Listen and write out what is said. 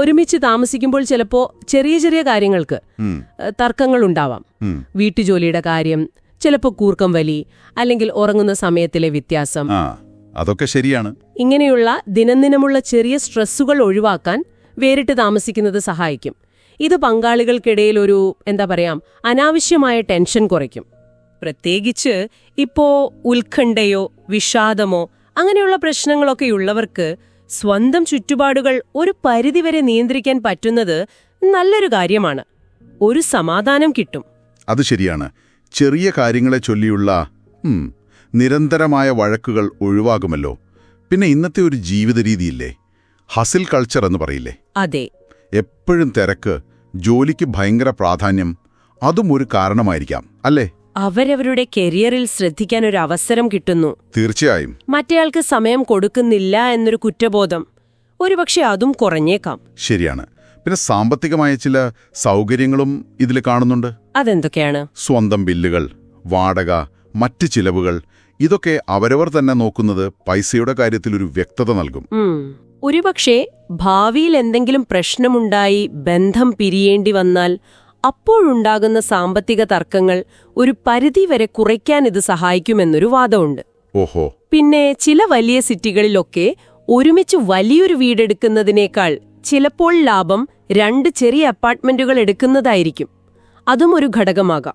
ഒരുമിച്ച് താമസിക്കുമ്പോൾ ചിലപ്പോ ചെറിയ ചെറിയ കാര്യങ്ങൾക്ക് തർക്കങ്ങൾ ഉണ്ടാവാം വീട്ടുജോലിയുടെ കാര്യം ചിലപ്പോൾ കൂർക്കം വലി അല്ലെങ്കിൽ ഉറങ്ങുന്ന സമയത്തിലെ വ്യത്യാസം. അതൊക്കെ ശരിയാണ്. ഇങ്ങനെയുള്ള ദിനംദിനമുള്ള ചെറിയ സ്ട്രെസ്സുകൾ ഒഴിവാക്കാൻ വേറിട്ട് താമസിക്കുന്നത് സഹായിക്കും. ഇത് പങ്കാളികൾക്കിടയിൽ ഒരു എന്താ പറയാം അനാവശ്യമായ ടെൻഷൻ കുറയ്ക്കും. പ്രത്യേകിച്ച് ഇപ്പോ ഉത്കണ്ഠയോ വിഷാദമോ അങ്ങനെയുള്ള പ്രശ്നങ്ങളൊക്കെ ഉള്ളവർക്ക് സ്വന്തം ചുറ്റുപാടുകൾ ഒരു പരിധിവരെ നിയന്ത്രിക്കാൻ പറ്റുന്നത് നല്ലൊരു കാര്യമാണ്. ഒരു സമാധാനം കിട്ടും. അത് ശരിയാണ്. ചെറിയ കാര്യങ്ങളെ ചൊല്ലിയുള്ള നിരന്തരമായ വഴക്കുകൾ ഒഴിവാകുമല്ലോ. പിന്നെ ഇന്നത്തെ ഒരു ജീവിത രീതിയില്ലേ ഹസിൽ കൾച്ചർ എന്ന് പറയില്ലേ? അതെ. എപ്പോഴും തിരക്ക് ജോലിക്ക് ഭയങ്കര പ്രാധാന്യം അതും ഒരു കാരണമായിരിക്കാം അല്ലേ? അവരവരുടെ കരിയറിൽ ശ്രദ്ധിക്കാൻ ഒരു അവസരം കിട്ടുന്നു. തീർച്ചയായും. മറ്റേയാൾക്ക് സമയം കൊടുക്കുന്നില്ല എന്നൊരു കുറ്റബോധം. ഒരുപക്ഷെ അതും കുറഞ്ഞേക്കാം. ശരിയാണ്. പിന്നെ സാമ്പത്തികമായ ചില സൗകര്യങ്ങളും ഇതിൽ കാണുന്നുണ്ട്. അതെന്തൊക്കെയാണ്? സ്വന്തം ബില്ലുകൾ വാടക മറ്റ് ചിലവുകൾ ഇതൊക്കെ അവരവർ തന്നെ നോക്കുന്നത് പൈസയുടെ കാര്യത്തിൽ ഒരു വ്യക്തത നൽകും. ഒരുപക്ഷെ ഭാവിയിൽ എന്തെങ്കിലും പ്രശ്നമുണ്ടായി ബന്ധം പിരിയേണ്ടി വന്നാൽ അപ്പോഴുണ്ടാകുന്ന സാമ്പത്തിക തർക്കങ്ങൾ ഒരു പരിധിവരെ കുറയ്ക്കാൻ ഇത് സഹായിക്കുമെന്നൊരു വാദമുണ്ട്. ഓഹോ. പിന്നെ ചില വലിയ സിറ്റികളിലൊക്കെ ഒരുമിച്ച് വലിയൊരു വീടെടുക്കുന്നതിനേക്കാൾ ചിലപ്പോൾ ലാഭം രണ്ട് ചെറിയ അപ്പാർട്ട്മെന്റുകൾ എടുക്കുന്നതായിരിക്കും. അതും ഒരു ഘടകമാകാം.